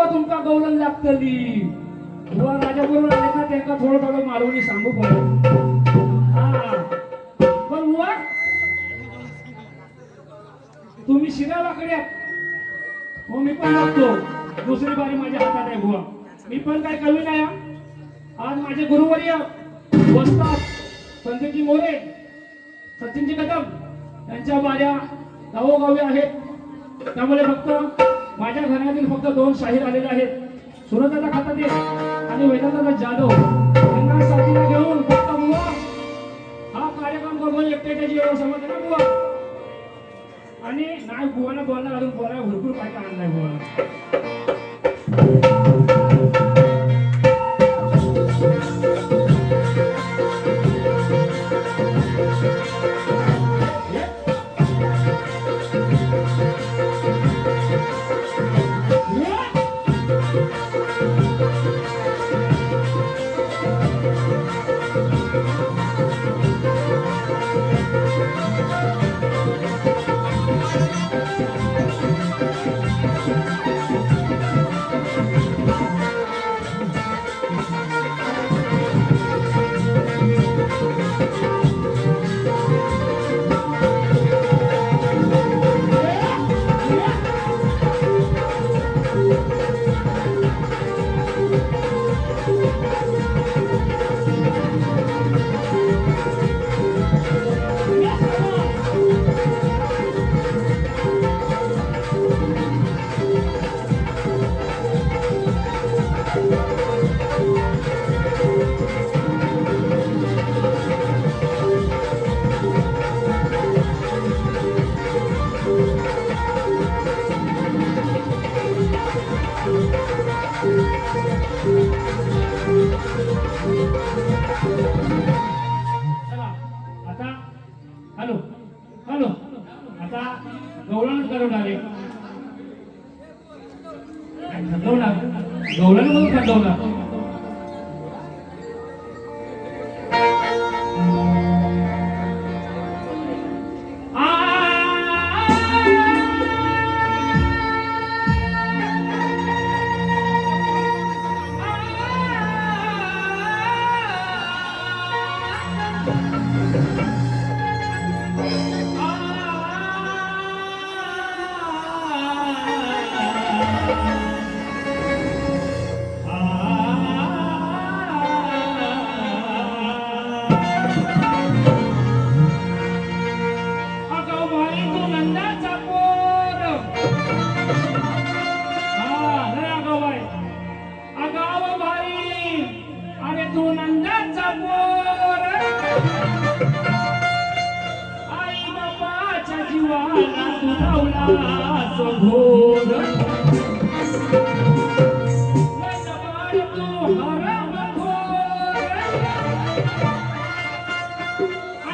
बाबा तुमका गवलन लागतली. बुवा राजा बरोबर आले ना त्यांना थोडं थोडं मारवणी सांगू पण पण बुवा तुम्ही शिरा वाकड्या हो मी पण लागतो. दुसरी बारी माझ्या हातात आहे बुवा. मी पण काय कवी नाही आज माझे गुरुवर्य वसतात संजयजी मोरे सचिनजी कदम यांच्या बाऱ्या गावोगावी आहेत. त्यामुळे फक्त माझ्या घरातील फक्त दोन शाहीर आलेले आहेत. सुरताचा खाताते आणि वेदांताचा जाधव. त्यांना साथीला घेऊन फक्त बुवा. हा कार्यक्रम करतो एकट्याची एवढं समज ना बुवा? आणि नाही बुवाला बोलायला अजून बोला भरपूर काय आणलाय बुवाला.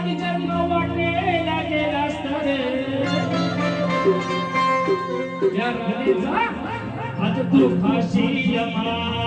आणि जन्म वाटलेला गेलास तर या रगडीचा आज तू फाशी मार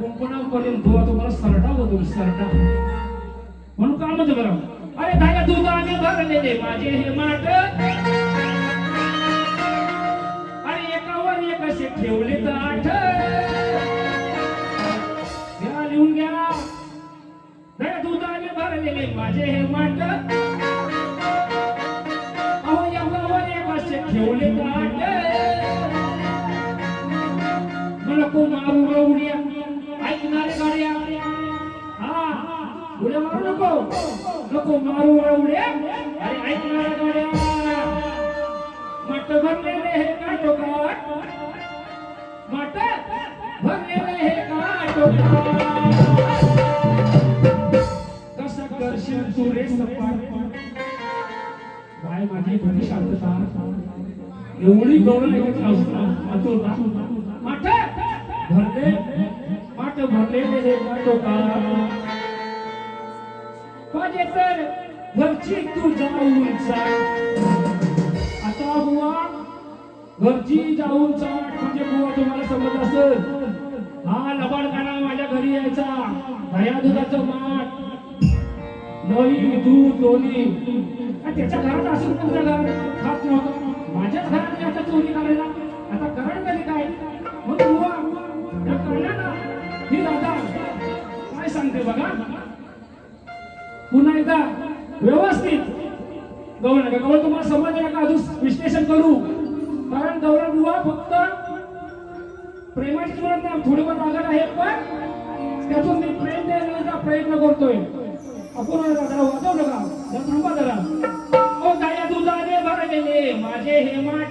कुंपणा करून बुवा तुम्हाला सरडा बदल सरडा. म्हणून का म्हणतो बरं अरे धागा दुधाने भरलेले माझे हे माट अरे एकावर एक असे ठेवले तर आठ. घ्या लिहून घ्या. धागा दुधाने भरलेले माझे हे माट अहो एकावर एक असे ठेवले तर आठ कोण मारू राहूया मारू नको. नको मारू आवडे अरे ऐकणाऱ्या गाड्या मट भरलेले हे काटोकाट मट भरलेले हे काटोकाट कसं करशील तू रे सपाट? काय माझी शांतता. एवढी गौरव ऐकत माठ भरले माठ भरलेले हे पाहिजे तर घरची तू जाऊन आता बुवा घरची जाऊन चाट म्हणजे बुवा तुम्हाला समजत असत हा लबाडखाना माझ्या घरी यायचा. दया दुधाचं माठ. दही दूध लोणी त्याच्या घरात असून तुमच्या घरात खात नव्हतं. माझ्याच घरात मी आता चोरी करायला. आता कारण कधी काय? मग बुवा त्या करण्याला ही दादा काय सांगते बघा? पुन्हा एकदा व्यवस्थित. गौर नका गौर तुम्हाला समजलं नका अजून विश्लेषण करू. कारण गौरव बुवा फक्त प्रेमाची म्हणत नाही थोडीफार लागत आहे पण त्यातून मी प्रेम देण्याचा प्रयत्न करतोय. आपण जरा वाजव नका जरा थांबा जरा. ओ गाया बरं गेले माझे हे माटे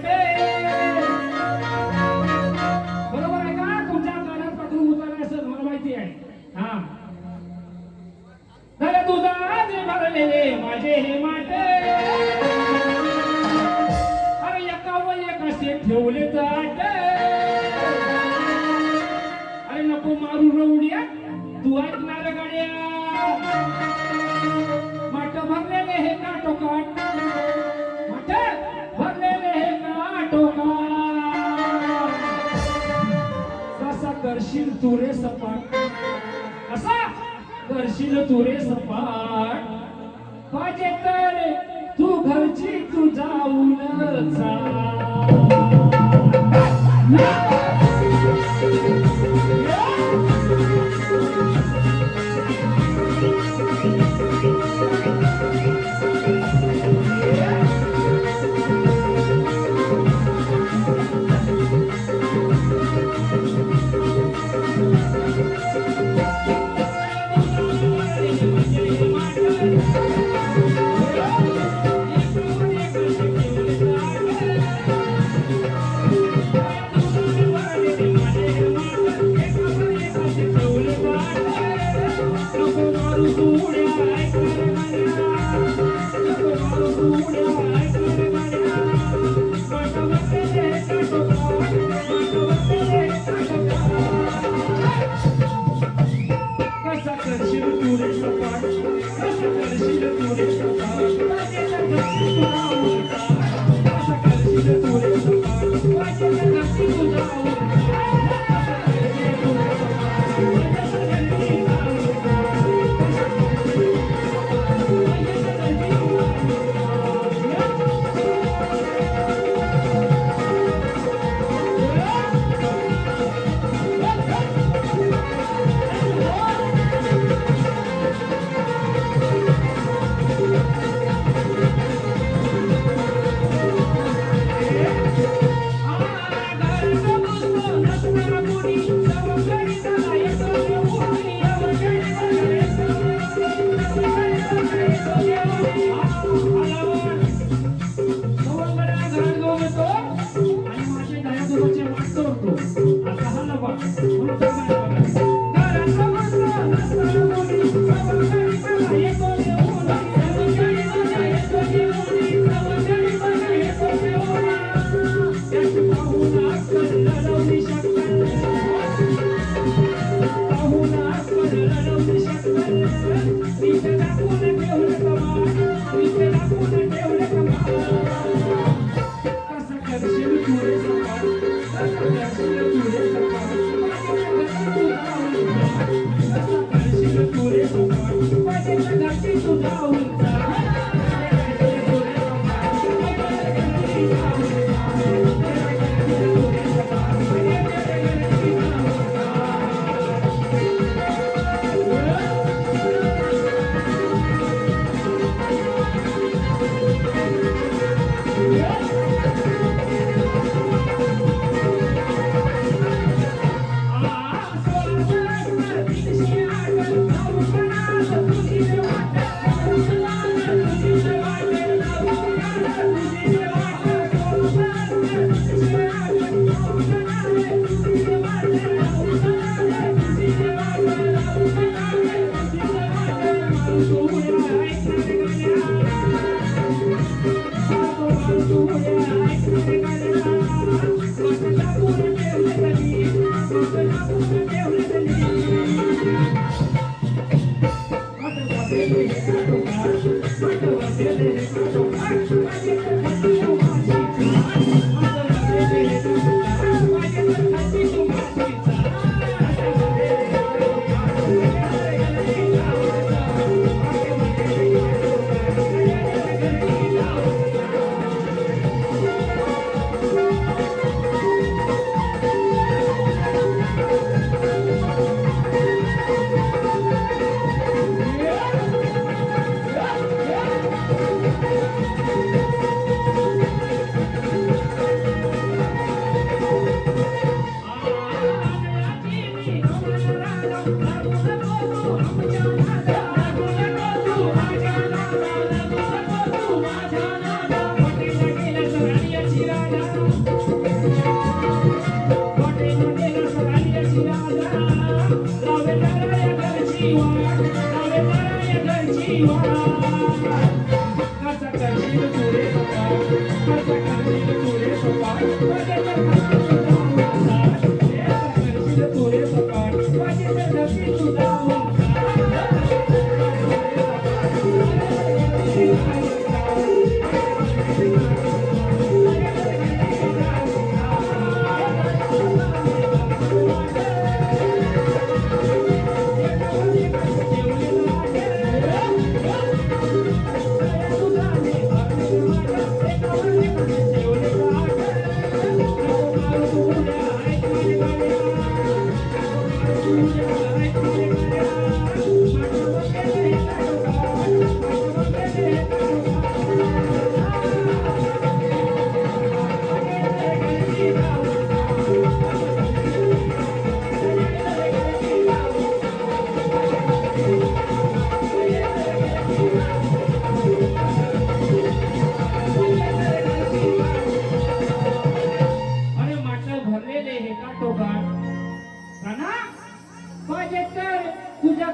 हे माझे हे माटे अरे एका व एक असे ठेवले ताट अरे नको मारू रवड्या तू ऐकणार गाड्या. माट भरलेले हे काटोकाट माट भरलेले हे काटोकाट कसा करशील तुरे सपाट असा करशील तुरे सपा. सपाट पाहिजे तर तू घरची तू जाऊन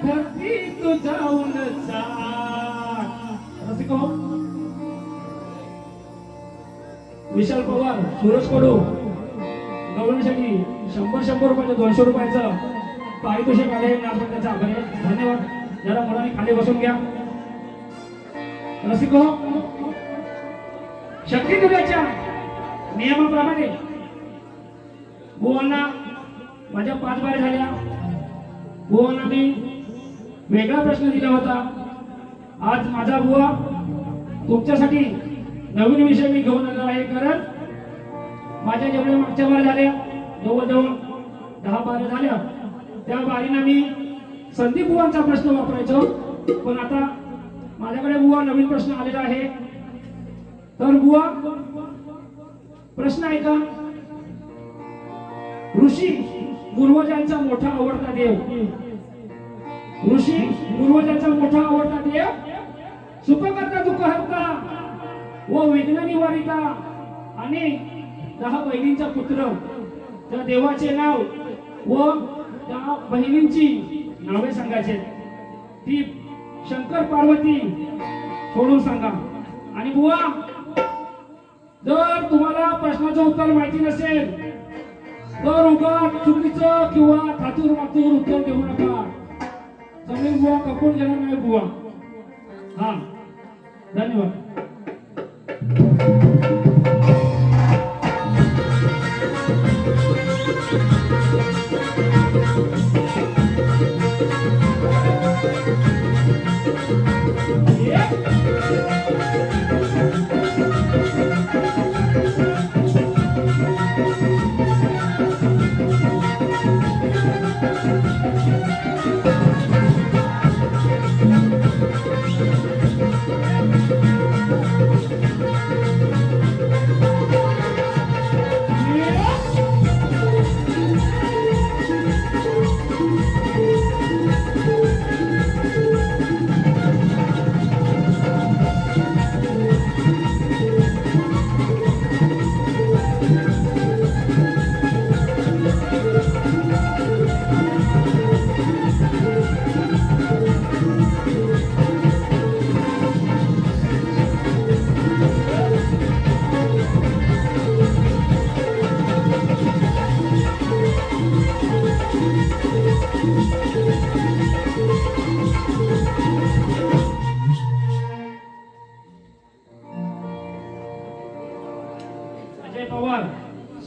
धरती घरती तू जाऊन विशाल पवार सुरज कडू. गवळणीसाठी शंभर शंभर रुपयाचं दोनशे रुपयाचं पारितोषिक आले. आपण त्याचा आभारी धन्यवाद. जरा मुलांनी खाली बसून घ्या. रसिक हो शक्ती दुर्गाच्या नियमाप्रमाणे. बुवांना माझ्या पाच बार झाल्या. बुवांना मी वेगळा प्रश्न दिला होता. आज माझा बुवा तुमच्यासाठी नवीन विषय मी घेऊन आलेला आहे कारण माझ्या जेवढ्या मागच्या बार झाल्या जवळजवळ दहा बारा झाल्या त्या बारीनं मी संदीप बुवांचा प्रश्न वापरायचो. पण आता माझ्याकडे बुवा नवीन प्रश्न आलेला आहे. तर बुवा प्रश्न आहे का? ऋषी पूर्वजांचा मोठा आवडता देव ऋषी पूर्वजांचा मोठा आवडता देव सुखकर्ता दुःखहर्ता व वेदना निवारिता आणि दहा बहिणींचा पुत्र. त्या देवाचे नाव व त्या बहिणींची नावे सांगायचे. ती शंकर पार्वती सोडून सांगा. आणि बुवा जर तुम्हाला प्रश्नाचं उत्तर माहिती नसेल तर उगा चुकीचं किंवा थातूर मातूर उत्तर देऊ नका. Sambil buang kapur jangan main buang. Ha. Dan juga.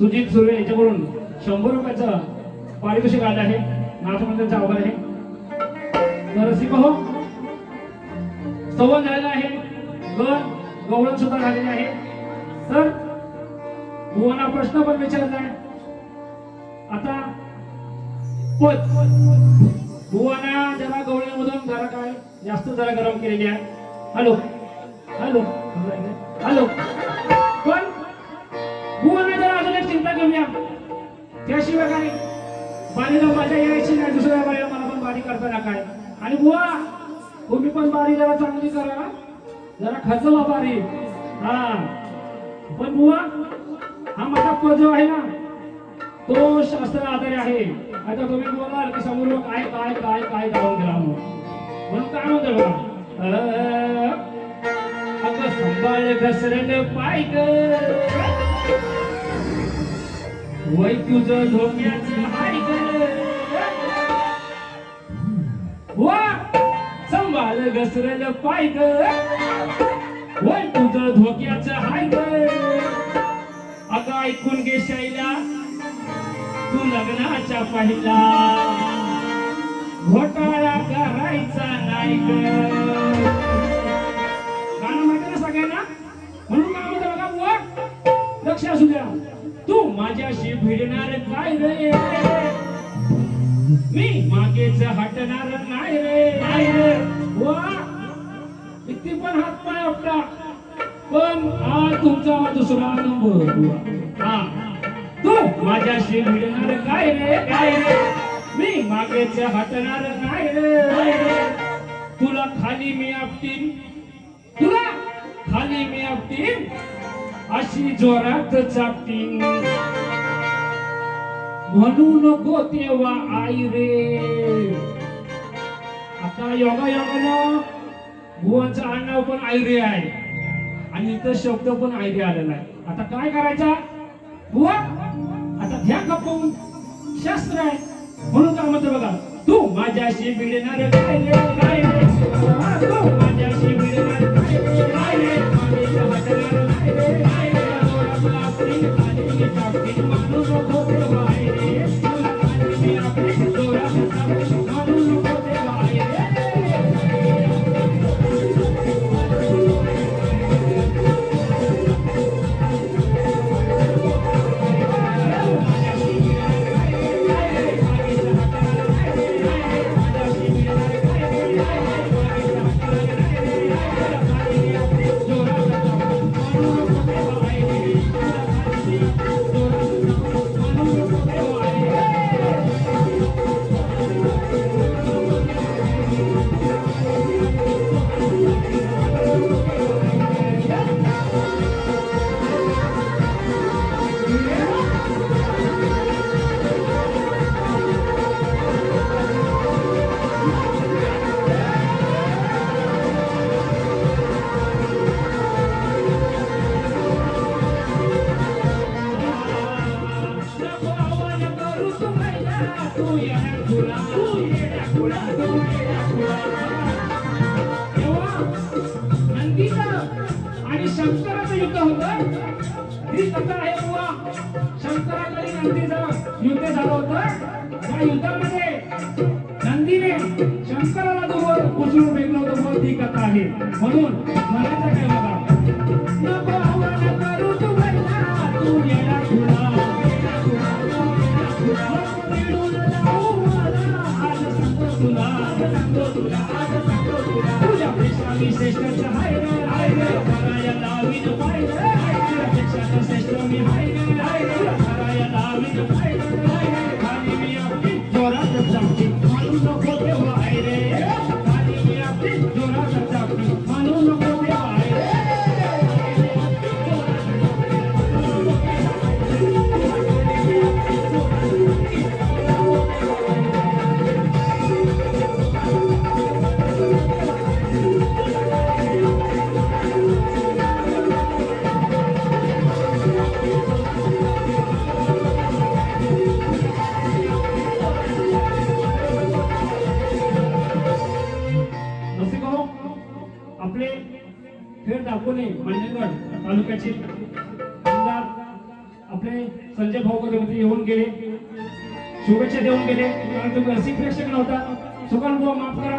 Sujit Surve यांच्याकडून शंभर रुपयाचं पारितोषिक आलं आहे. नाथमंदिरचा आभार आहे. तर रसिक हो. संवाद झालेला आहे. गण गवळण सुद्धा झालेले आहे. तर भुवाना प्रश्न पण विचारलाय आता पद. भुवाना जरा गवळ्यामधून जरा काय जास्त जरा गरम केलेली आहे. हॅलो. हॅलो. हॅलो. एक त्याशिवाय काय बारीला मजा यायची नाही दुसऱ्या बारीला मला पण बारी करताना काय आणि बुवा तुम्ही पण बारी जरा चांगली करा. जरा खचवा बारी. हा. पण बुवा हा माझा पद जो आहे ना तो शास्त्र आधारे आहे. आता तुम्ही बोलाल की समोर काय काय काय काय गाऊन गेला म्हणून. काय म्हणतो बघा अ, अगं संभाळ घसरण पाय ग. वय तुझं धोक्याचं हाय वा संभाळ घसरल पाय ग. वय तुझं धोक्याचं हाय ग. अगं ऐकून घे शैला तू लग्नाच्या पहिला. घोटाळा करायचा नाही ग. गाणं माहिती ना सगळ्यांना? म्हणून काय म्हणतो बघा बुवा लक्ष असू द्या. तू माझ्याशी भिडणार काय रे. मी मागेच हटणार नाही रे. नाही रे वा. किती पण हात पाय आपला. पण हा तुमचा दुसरा नंबर. हा. तू माझ्याशी भिडणार काय रे. काय रे मी मागेच हटणार नाही रे नाही रे. तुला खाली मी आपटीन. तुला खाली मी आपटीन. अशी जोरात चापटीन म्हणू नको तेव्हा आई रे. आता योगा योगानं भुवांचं आडनाव पण आयरे आहे. आणि इथं शब्द पण आयरे आलेला आहे. आता काय करायचा? बुवा आता घ्या खपवून शास्त्र आहे. म्हणून काय म्हणतो बघा तू माझ्याशी भिडणार काय रे काय रे? तू माझ्याशी होतं युद्धामध्ये नंदीने शंकराला दूर उचलून फेकलं होतं ती कथा आहे. म्हणून म्हणायचं केले. देऊन गेले कारण रसिक प्रेक्षक नव्हता. सुकान बुवा माफ करा.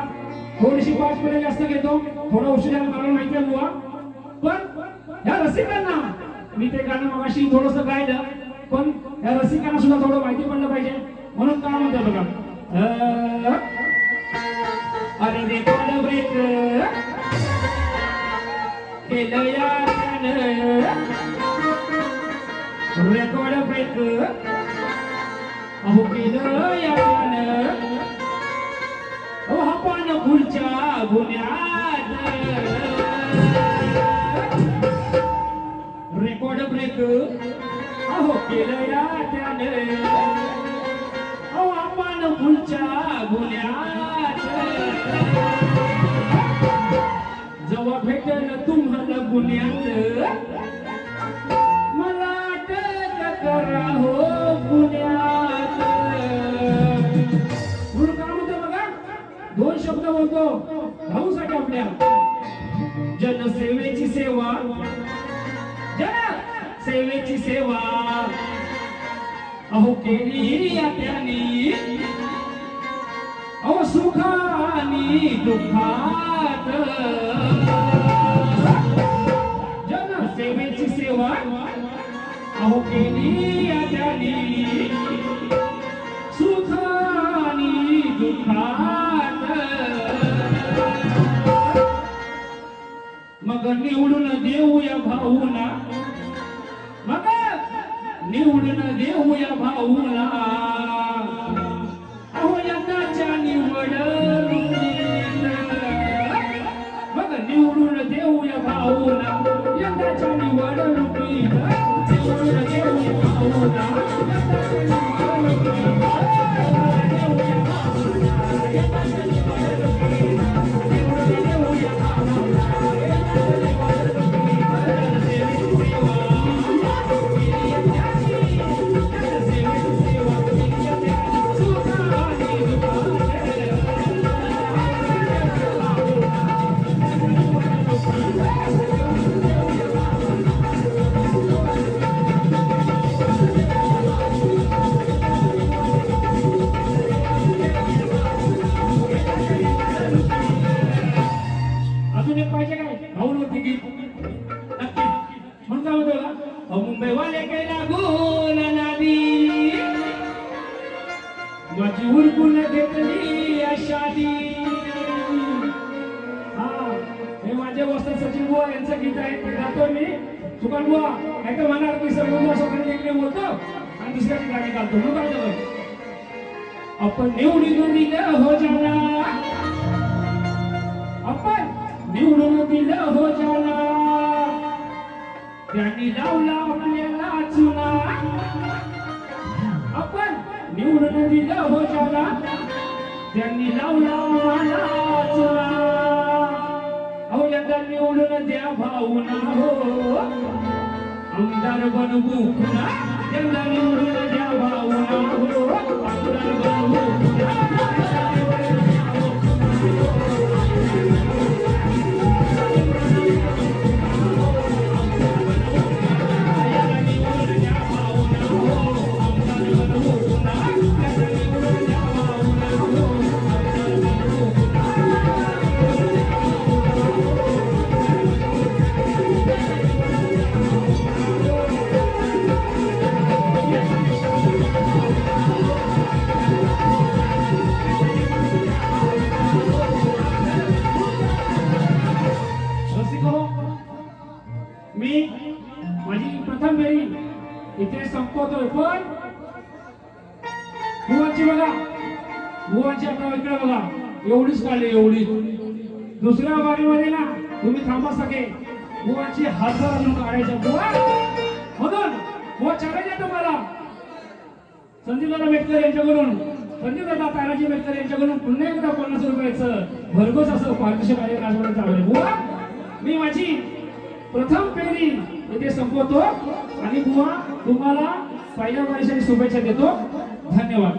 थोडीशी पाच मिनिट जास्त घेतो. थोडा उशीर मला माहिती आहे बुवा. पण ह्या रसिकांना मी ते गाणं मगाशी थोडस गायलं पण ह्या रसिकांना सुद्धा थोडं माहिती पडलं पाहिजे. म्हणून काय म्हणतो बघा. अरे रे कोण ब्रेक. केलं या रेकॉर्ड ब्रेक अहो केलं या अहो हा पान फुलच्या गुन्ह्यात. रेकॉर्ड ब्रेक अहो केलं या त्यानं. अहो हा पान फुलच्या गुन्ह्यात. जेव्हा भेटल तुम्हाला गुन्ह्यात. होतो. शब्द बोलतो भाऊसाठी आपल्या. जनसेवेची सेवा. जन सेवेची सेवा. अहो केली या त्यांनी. अहो सुखानी दुःखात. जनसेवेची सेवा. अहो केली या त्यांनी. सुखानी दुःखात. मग निवडून देऊया भाऊला. मग निवडून देऊया भाऊला. अहो यंदाच्या निवड मग निवडून देऊया भाऊला. यंदाच्या निवड रुपी निवडून देऊया भाऊला. यंदाच्या निवड अजून आपण निवडून दिलं हो जाला आपण निवडून दिलं हो ज्याला. त्यांनी लावला आपल्याला चुना. आपण निवडून दिलं हो ज्याला. त्यांनी लावला मला चुना. अहो यंदा निवडून द्या भाऊना हो. आमदार बनवू पुन्हा यंदा निवडून द्या भाऊना हो आमदार बनवू दुसऱ्या बारीमध्ये ना तुम्ही थांबा सगळे. गोवाची हजार अजून काढायच्या बुवा! म्हणून बुवा चालायचे तुम्हाला. संदीप दादा मेटकर यांच्याकडून. संदीप दादा तानाजी मेटकर यांच्याकडून पुन्हा एकदा पन्नास रुपयाचं भरघोस असं पारितोषिक आहे राजवाडा चालू बुवा मी माझी प्रथम पेरी इथे संपवतो आणि बुवा तुम्हाला पहिल्या वर्षाची शुभेच्छा देतो. धन्यवाद.